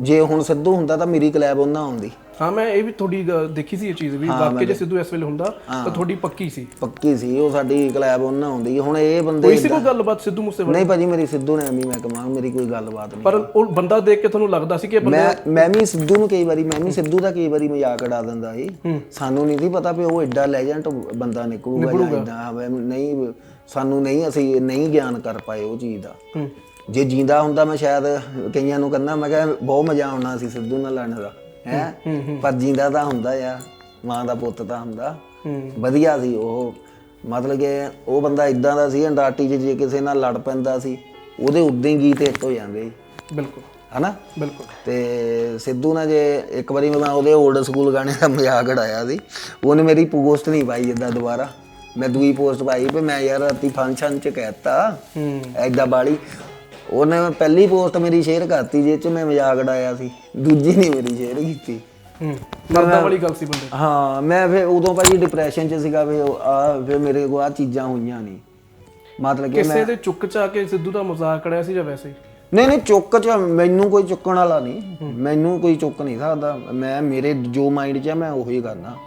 ਜੇ ਹੁਣ ਸਿੱਧੂ ਹੁੰਦਾ ਤਾਂ ਮੇਰੀ ਕਲੈਬ ਉਹਨਾਂ ਆਉਂਦੀ ਹਾਂ ਮੈਂ ਇਹ ਵੀ ਤੁਹਾਡੀ ਗ- ਦੇਖੀ ਸੀ ਇਹ ਚੀਜ਼ ਵੀ। ਵਾਕਈ ਜੇ ਸਿੱਧੂ ਇਸ ਵੇਲੇ ਹੁੰਦਾ ਤਾਂ ਤੁਹਾਡੀ ਪੱਕੀ ਸੀ। ਪੱਕੀ ਸੀ ਉਹ ਸਾਡੀ ਕਲੈਬ ਉਹਨਾਂ ਆਉਂਦੀ ਹੁਣ ਇਹ ਬੰਦੇ ਕੋਈ ਸੀ ਕੋਈ ਗੱਲਬਾਤ ਸਿੱਧੂ ਮੂਸੇਵਾਲੇ ਨਹੀਂ ਭਾਜੀ ਮੇਰੀ ਸਿੱਧੂ ਨੇ ਐਵੇਂ ਮੈਂ ਕਹਾਂ ਮੇਰੀ ਕੋਈ ਗੱਲਬਾਤ ਨਹੀਂ। ਪਰ ਉਹ ਬੰਦਾ ਦੇਖ ਕੇ ਤੁਹਾਨੂੰ ਲੱਗਦਾ ਸੀ ਕਿ ਇਹ ਬੰਦਾ ਮੈਂ ਮੈਂ ਵੀ ਸਿੱਧੂ ਨੂੰ ਕਈ ਵਾਰੀ ਮੈਂ ਵੀ ਸਿੱਧੂ ਦਾ ਕਈ ਵਾਰੀ ਮਜ਼ਾਕ ਉਡਾ ਦਿੰਦਾ ਸੀ। ਸਾਨੂੰ ਨਹੀਂ ਸੀ ਪਤਾ ਵੀ ਉਹ ਐਡਾ ਲੈਜੈਂਡ ਬੰਦਾ ਨਿਕਲੂਗਾ ਜਾਂ ਨਹੀਂ ਸਾਨੂੰ ਨਹੀਂ ਅਸੀਂ ਨਹੀਂ ਗਿਆਨ ਕਰ ਪਾਏ ਉਹ ਚੀਜ਼ ਦਾ। ਹੂੰ। ਜੇ ਜਿੰਦਾ ਹੁੰਦਾ ਮੈਂ ਸ਼ਾਇਦ ਕਈਆਂ ਨੂੰ ਕਹਿੰਦਾ ਮੈਂ ਕਿਹਾ ਬਹੁਤ ਮਜ਼ਾ ਆਉਣਾ ਸੀ ਸਿੱਧੂ ਨਾਲ ਲੜਨ ਦਾ ਹੈ? ਪਰ ਜਿੰਦਾ ਤਾਂ ਹੁੰਦਾ ਆ ਮਾਂ ਦਾ ਪੁੱਤ ਤਾਂ ਹੁੰਦਾ। ਵਧੀਆ ਸੀ ਉਹ। ਮਤਲਬ ਕਿ ਉਹ ਬੰਦਾ ਇਦਾਂ ਦਾ ਸੀ ਅੰਡਾਟੀ ਜੇ ਕਿਸੇ ਨਾਲ ਲੜ ਪੈਂਦਾ ਸੀ ਉਹਦੇ ਉਦਾਂ ਹੀ ਗੀਤ ਹਿੱਟ ਹੋ ਜਾਂਦੇ ਬਿਲਕੁਲ। ਹਨਾ? ਬਿਲਕੁਲ। ਤੇ ਸਿੱਧੂ ਨੇ ਜੇ ਇੱਕ ਵਾਰੀ ਮੈਂ ਉਹਦੇ 올ਡ ਸਕੂਲ ਗਾਣੇ ਦਾ ਮਜ਼ਾਕ ਉਡਾਇਆ ਸੀ ਉਹਨੇ ਮੇਰੀ ਪੋਸਟ ਨਹੀਂ ਪਾਈ ਜਿੱਦਾਂ ਦੁਬਾਰਾ। ਮੈਂ ਦੂਈ ਪੋਸਟ ਪਾਈ ਵੀ ਮੈਂ ਯਾਰ ਰਾਤੀ ਫੰਕਸ਼ਨ ਚ ਕਹਿਤਾ ਹੂੰ। ਐਦਾਂ ਬਾਲੀ। ਉਹਨੇ ਪਹਿਲੀ ਪੋਸਟ ਮੇਰੀ ਸ਼ੇਅਰ ਕਰਤੀ ਜਿਹ ਚ ਮੈਂ ਮਜ਼ਾਕ ਉਡਾਇਆ ਸੀ। ਦੂਜੀ ਨਹੀਂ ਮੇਰੀ ਸ਼ੇਅਰ ਕੀਤੀ। ਹੂੰ ਮਰਦਾਂ ਵਾਲੀ ਗੱਲ ਸੀ ਬੰਦੇ। ਹਾਂ ਮੈਂ ਫਿਰ ਉਦੋਂ ਭਾਜੀ ਡਿਪਰੈਸ਼ਨ ਚ ਸੀਗਾ ਵੀ ਆ ਫਿਰ ਮੇਰੇ ਕੋਲ ਆ ਚੀਜ਼ਾਂ ਹੋਈਆਂ ਨਹੀਂ। ਮਤਲਬ ਕਿ ਕਿਸੇ ਦੇ ਚੁੱਕ ਚਾ ਕੇ ਸਿੱਧੂ ਦਾ ਮਜ਼ਾਕ ਕਰਿਆ ਸੀ ਜਾਂ ਵੈਸੇ ਹੀ? ਨਹੀਂ ਨਹੀਂ ਚੁੱਕ ਚ ਮੈਨੂੰ ਕੋਈ ਚੁੱਕਣ ਵਾਲਾ ਨਹੀਂ। ਮੈਨੂੰ ਕੋਈ ਚੁੱਕ ਨਹੀਂ ਸਕਦਾ। ਮੈਂ ਮੇਰੇ ਜੋ ਮਾਈਂਡ 'ਚ ਆ ਮੈਂ ਉਹੀ ਕਰਨਾ।